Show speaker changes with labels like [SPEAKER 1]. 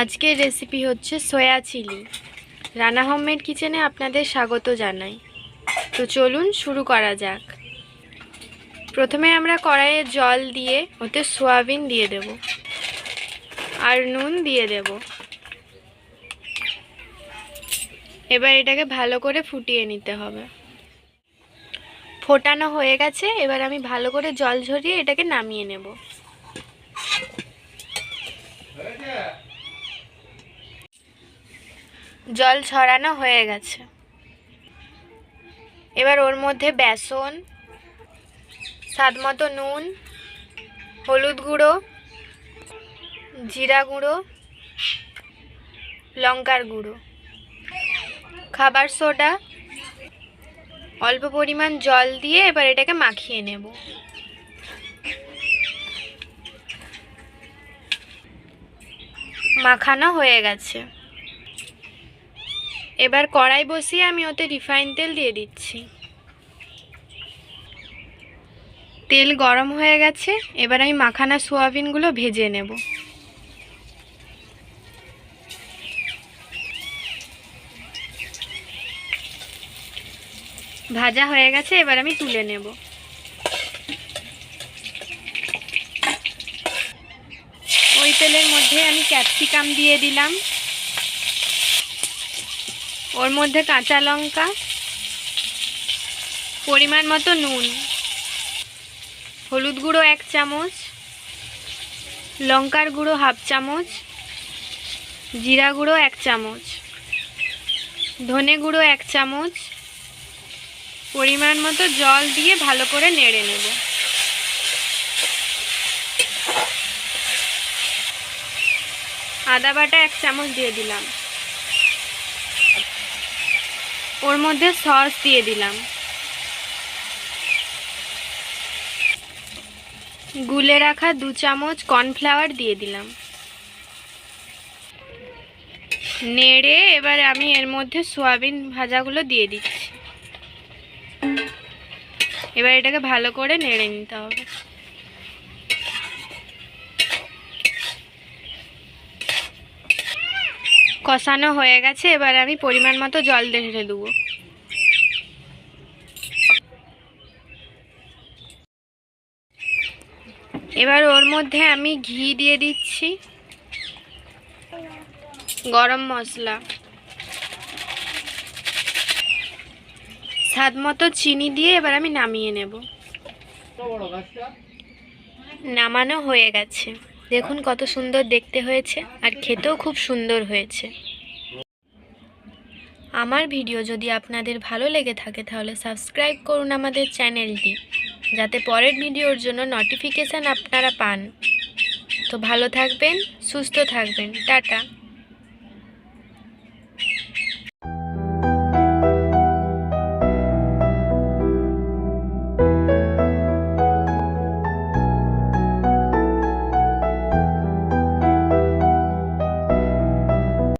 [SPEAKER 1] আজকের রেসিপি হচ্ছে soya chilli Rana homemade কিচেনে আপনাদের স্বাগত জানাই। তো চলুন শুরু করা যাক। প্রথমে আমরা কড়াইয়ে জল দিয়ে ওতে সোয়াবিন দিয়ে দেব। আর নুন দিয়ে দেব। এবার এটাকে ভালো করে ফুটিয়ে নিতে হবে। ফোটানো হয়ে গেছে, এবার আমি ভালো করে জল ঝরিয়ে এটাকে নামিয়ে নেব। জল ছড়ানো হয়ে গেছে। এবার ওর মধ্যে বেসন স্বাদ মতো নুন, হলুদ গুঁড়ো, জিরা গুঁড়ো, লঙ্কার গুঁড়ো। খাবার সোডা, অল্প পরিমাণ জল দিয়ে এবার এটাকে মাখিয়ে নেব। মাখানো হয়ে গেছে। এবার কড়াই বসিয়ে আমি ওতে রিফাইন তেল দিয়ে দিচ্ছি। তেল গরম হয়ে গেছে, এবার আমি মাখানা সোয়াবিনগুলো ভেজে নেব। ভাজা হয়ে গেছে, এবার আমি তুলে নেব। ওই তেলের মধ্যে আমি ক্যাপসিকাম দিয়ে দিলাম। ওর মধ্যে কাঁচা লঙ্কা, পরিমাণ মতো নুন, হলুদ গুঁড়ো এক চামচ, লঙ্কার গুঁড়ো হাফ চামচ, জিরা গুঁড়ো এক চামচ, ধনে গুঁড়ো এক চামচ, পরিমাণ মতো জল দিয়ে ভালো করে নেড়ে নেব। আদা বাটা এক চামচ দিয়ে দিলাম। ওর মধ্যে সস দিয়ে দিলাম। গুলে রাখা দু চামচ কর্নফ্লাওয়ার দিয়ে দিলাম। নেড়ে এবার আমি এর মধ্যে সোয়াবিন ভাজাগুলো দিয়ে দিচ্ছি। এবার এটাকে ভালো করে নেড়ে নিতে হবে। কষানো হয়ে গেছে, এবার আমি পরিমাণ মতো জল ঢেলে দেবো। এবার ওর মধ্যে আমি ঘি দিয়ে দিচ্ছি, গরম মশলা। স্বাদ মতো চিনি দিয়ে এবার আমি নামিয়ে নেব। নামানো হয়ে গেছে। দেখুন কত সুন্দর দেখতে হয়েছে আর খেতেও খুব সুন্দর হয়েছে। আমার ভিডিও যদি আপনাদের ভালো লেগে থাকে তাহলে সাবস্ক্রাইব করুন আমাদের চ্যানেলটি, যাতে পরের ভিডিওর জন্য নোটিফিকেশান আপনারা পান। তো ভালো থাকবেন, সুস্থ থাকবেন, টাটা।